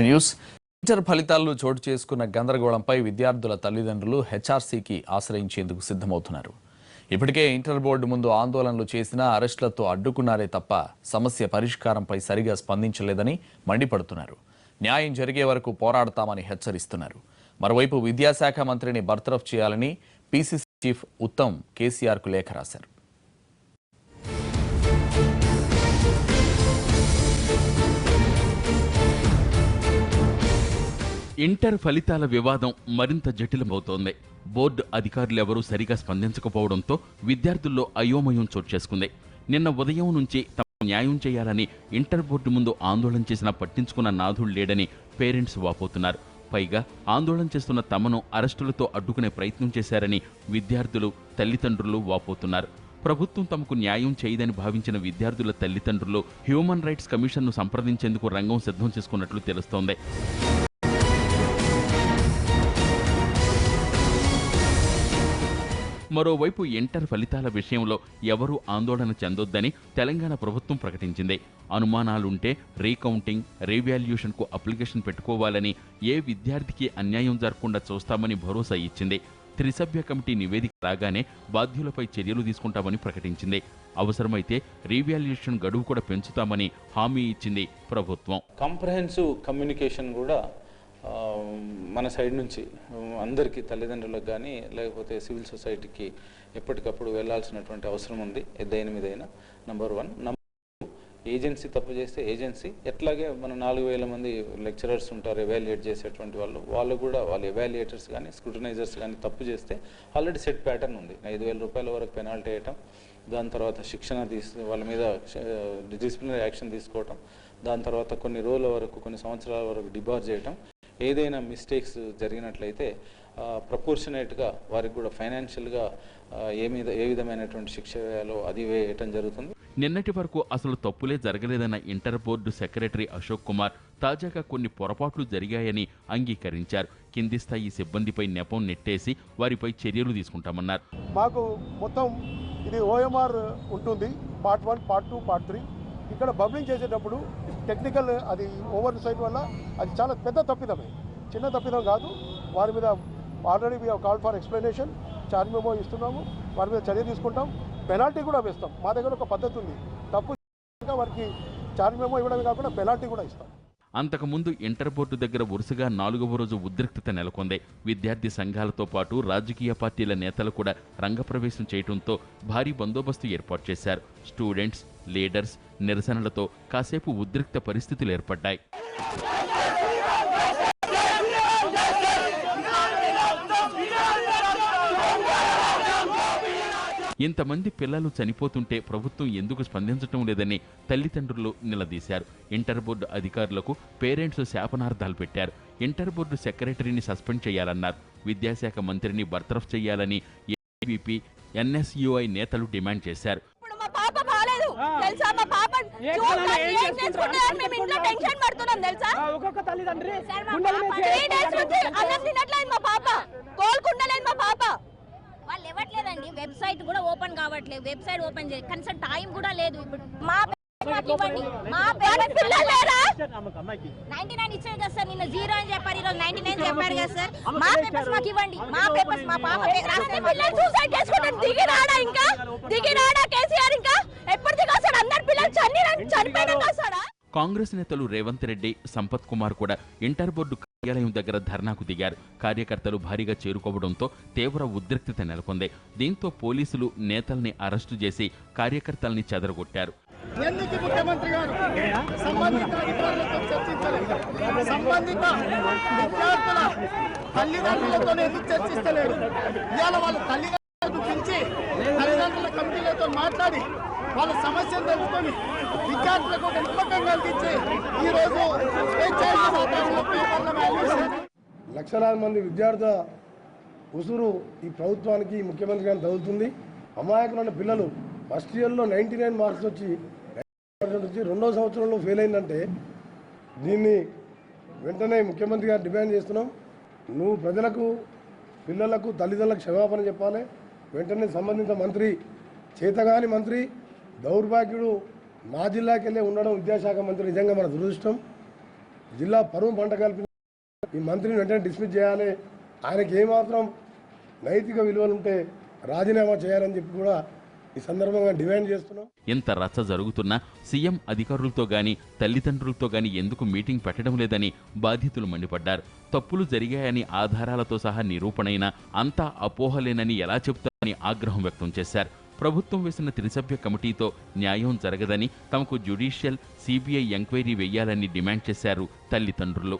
News. Inter ఫలితాల్లో చోటు చేసుకున్న గందరగోళంపై విద్యార్థుల తల్లిదండ్రులు హెచ్ఆర్సీకి ఆశ్రయించేందుకు సిద్ధమవుతున్నారు. ఇప్పటికే ఇంటర్ బోర్డు ముందు ఆందోళనలు చేసినా అరెస్టులతో అడ్డుకున్నారే తప్ప సమస్య పరిష్కారంపై సరిగా స్పందించలేదని మండిపడుతున్నారు. న్యాయం జరిగే వరకు పోరాడతామని హెచ్చరిస్తున్నారు. మరోవైపు విద్యాశాఖ మంత్రిని బర్తరఫ్ చేయాలని పీసీసీ చీఫ్ ఉత్తమ్ కేసీఆర్కు లేఖ రాశారు. ఇంటర్ ఫలితాల వివాదం మరింత జటిలమవుతోంది. బోర్డు అధికారులెవరూ సరిగా స్పందించకపోవడంతో విద్యార్థుల్లో అయోమయం చోటు చేసుకుంది. నిన్న ఉదయం నుంచి తమ న్యాయం చేయాలని ఇంటర్ బోర్డు ముందు ఆందోళన చేసిన పట్టించుకున్న నాథుడు లేడని పేరెంట్స్ వాపోతున్నారు. పైగా ఆందోళన చేస్తున్న తమను అరెస్టులతో అడ్డుకునే ప్రయత్నం చేశారని విద్యార్థులు తల్లిదండ్రులు వాపోతున్నారు. ప్రభుత్వం తమకు న్యాయం చేయదని భావించిన విద్యార్థుల తల్లిదండ్రులు హ్యూమన్ రైట్స్ కమిషన్ను సంప్రదించేందుకు రంగం సిద్ధం చేసుకున్నట్లు తెలుస్తోంది. మరోవైపు ఇంటర్ ఫలితాల విషయంలో ఎవరూ ఆందోళన చెందొద్దని తెలంగాణ ప్రభుత్వం ప్రకటించింది. అనుమానాలుంటే రీకౌంటింగ్ రీవాల్యూషన్కు అప్లికేషన్ పెట్టుకోవాలని ఏ విద్యార్థికి అన్యాయం జరగకుండా చూస్తామని భరోసా ఇచ్చింది. త్రిసభ్య కమిటీ నివేదిక రాగానే బాధ్యులపై చర్యలు తీసుకుంటామని ప్రకటించింది. అవసరమైతే రీవాల్యుయేషన్ గడువు కూడా పెంచుతామని హామీ ఇచ్చింది ప్రభుత్వం. కంప్రహెన్సివ్ కమ్యూనికేషన్ కూడా మన సైడ్ నుంచి అందరికీ తల్లిదండ్రులకు కానీ లేకపోతే సివిల్ సొసైటీకి ఎప్పటికప్పుడు వెళ్ళాల్సినటువంటి అవసరం ఉంది దేని మీదైనా. నంబర్ వన్ నంబర్ ఏజెన్సీ తప్పు చేస్తే ఏజెన్సీ ఎట్లాగే మన నాలుగు వేల మంది లెక్చరర్స్ ఉంటారు ఎవాల్యుయేట్ చేసేటువంటి వాళ్ళు వాళ్ళు కూడా వాళ్ళు ఎవాల్యుయేటర్స్ కానీ స్క్రూటనైజర్స్ కానీ తప్పు చేస్తే ఆల్రెడీ సెట్ ప్యాటర్న్ ఉంది. ఐదు వేల రూపాయల వరకు పెనాల్టీ వేయటం దాని తర్వాత శిక్షణ తీసు వాళ్ళ మీద డిసిప్లినరీ యాక్షన్ తీసుకోవటం దాని తర్వాత కొన్ని రోజుల వరకు కొన్ని సంవత్సరాల వరకు డిబార్ చేయటం ఏదైనా మిస్టేక్స్ జరిగినట్లయితే ప్రపోర్షనేట్గా వారికి కూడా ఫైనాన్షియల్గా ఏ మీద ఏ విధమైనటువంటి శిక్ష వేయాలో అది వేయటం జరుగుతుంది. నిన్నటి వరకు అసలు తప్పులే జరగలేదన్న inter board secretary Ashok Kumar తాజాగా కొన్ని పొరపాట్లు జరిగాయని అంగీకరించారు. కింది స్థాయి సిబ్బందిపై నెపం నెట్టేసి వారిపై చర్యలు తీసుకుంటామన్నారు. మాకు మొత్తం ఇది ఓఎంఆర్ ఉంటుంది part one part two part three. ఇక్కడ బబ్లింగ్ చేసేటప్పుడు టెక్నికల్ అది ఓవర్ సైట్ వల్ల అది చాలా పెద్ద తప్పిదమే. చిన్న తప్పిదం కాదు. వారి మీద already we call for explanation charge మేము ఇస్తున్నాము. వారి మీద చర్య తీసుకుంటాం. పెనాల్టీ కూడా వేస్తాం. మా దగ్గర ఒక పద్ధతి ఉంది. తప్పు వారికి చార్జ్ మేము ఇవ్వడమే కాకుండా పెనాల్టీ కూడా ఇస్తాం. అంతకుముందు ఇంటర్ బోర్డు దగ్గర వరుసగా నాలుగవ రోజు ఉద్రిక్తత నెలకొంది. విద్యార్థి సంఘాలతో పాటు రాజకీయ పార్టీల నేతలు కూడా రంగప్రవేశం చేయడంతో భారీ బందోబస్తు ఏర్పాటు చేశారు. స్టూడెంట్స్ లీడర్స్ నిరసనలతో కాసేపు ఉద్రిక్త పరిస్థితులు ఏర్పడ్డాయి. ఇంతమంది పిల్లలు చనిపోతుంటే ప్రభుత్వం ఎందుకు స్పందించటం లేదని తల్లిదండ్రులు నిలదీశారు. ఇంటర్ బోర్డు అధికారులకు పేరెంట్స్ శాపనార్థాలు పెట్టారు. ఇంటర్ బోర్డు సెక్రటరీని సస్పెండ్ చేయాలన్నారు. విద్యాశాఖ మంత్రిని బర్తరఫ్ చేయాలని ఏబీపీ ఎన్ఎస్యుఐ నేతలు డిమాండ్ చేశారు ఇప్పుడు మా పాప బాలేదు తెలుసా మా పాప? మేము ఇంట్లో టెన్షన్ పడుతున్నాం తెలుసా? ఒక్కొక్క తల్లిదండ్రి మా పాప మీద త్రీ డేస్ నుంచి అన్నం తినట్లేదు మా పాప. కోలుకుంటలేదు మా పాప. వాళ్ళు ఇవ్వట్లేదండి. వెబ్సైట్ కూడా ఓపెన్ కావట్లేదు. వెబ్సైట్ ఓపెన్ చేయాలి కనీసం టైం కూడా లేదు. ఇప్పుడు మా నైన్టీ నైన్ ఇచ్చారు కదా సార్. నిన్న జీరో అని చెప్పారు. ఈరోజు నైన్టీ నైన్ చెప్పారు కదా సార్. మా పేపర్స్ మాకు ఇవ్వండి. మా పేపర్స్ మా పాప దిగి రాడా ఇంకా? దిగి రాడా కేసీఆర్ ఇంకా? అందరు పిల్లలు చని కాంగ్రెస్ నేతలు రేవంత్ రెడ్డి సంపత్ కుమార్ కూడా ఇంటర్ బోర్డు కార్యాలయం దగ్గర ధర్నాకు దిగారు. కార్యకర్తలు భారీగా చేరుకోవడంతో తీవ్ర ఉద్రిక్తత నెలకొంది. దీంతో పోలీసులు నేతల్ని అరెస్టు చేసి కార్యకర్తల్ని చెదరగొట్టారు. ఎందుకు ముఖ్యమంత్రి గారు? సంబంధిత అధికారులతో చర్చించలేదు. సంబంధిత విద్యార్థుల తల్లిదండ్రులతో ఎందుకు చర్చిస్తలేడు? ఇవాళ వాళ్ళ తల్లిదండ్రులకు పిలిచి తల్లిదండ్రుల కమిటీలతో మాట్లాడి వాళ్ళ సమస్యను తెలుసుకొని విద్యార్థులకు ఒక నమ్మకం కలిగించి ఈరోజు లక్షలాది మంది విద్యార్థుల ఉసురు ఈ ప్రభుత్వానికి ముఖ్యమంత్రి గారిని తగులుతుంది. అమాయకులైన పిల్లలు ఫస్ట్ ఇయర్లో నైంటీ నైన్ మార్క్స్ వచ్చి వచ్చి రెండో సంవత్సరంలో ఫెయిల్ అయిందంటే దీన్ని వెంటనే ముఖ్యమంత్రి గారు డిమాండ్ చేస్తున్నాం. నువ్వు ప్రజలకు పిల్లలకు తల్లిదండ్రులకు క్షమాపణ చెప్పాలి. వెంటనే సంబంధిత మంత్రి చేతగాని మంత్రి దౌర్భాగ్యుడు మా జిల్లాకెళ్ళే ఉండడం విద్యాశాఖ మంత్రి నిజంగా మన దురదృష్టం. జిల్లా పరువు పంట కల్పించిన ఈ మంత్రిని వెంటనే డిస్మిస్ చేయాలి. ఆయనకి ఏమాత్రం నైతిక విలువలు ఉంటే రాజీనామా చేయాలని చెప్పి కూడా ఈ సందర్భంగా డిమాండ్ చేస్తున్నాం. ఇంత రచ్చ జరుగుతున్నా సీఎం అధికారులతో గాని తల్లిదండ్రులతో గాని ఎందుకు మీటింగ్ పెట్టడం లేదని బాధితులు మండిపడ్డారు. తప్పులు జరిగాయని ఆధారాలతో సహా నిరూపణైనా అంతా అపోహలేనని ఎలా చెప్తారని ఆగ్రహం వ్యక్తం చేశారు. ప్రభుత్వం వేసిన త్రిసభ్య కమిటీతో న్యాయం జరగదని తమకు జ్యుడిషియల్ సిబిఐ ఎంక్వైరీ వెయ్యాలని డిమాండ్ చేశారు తల్లిదండ్రులు.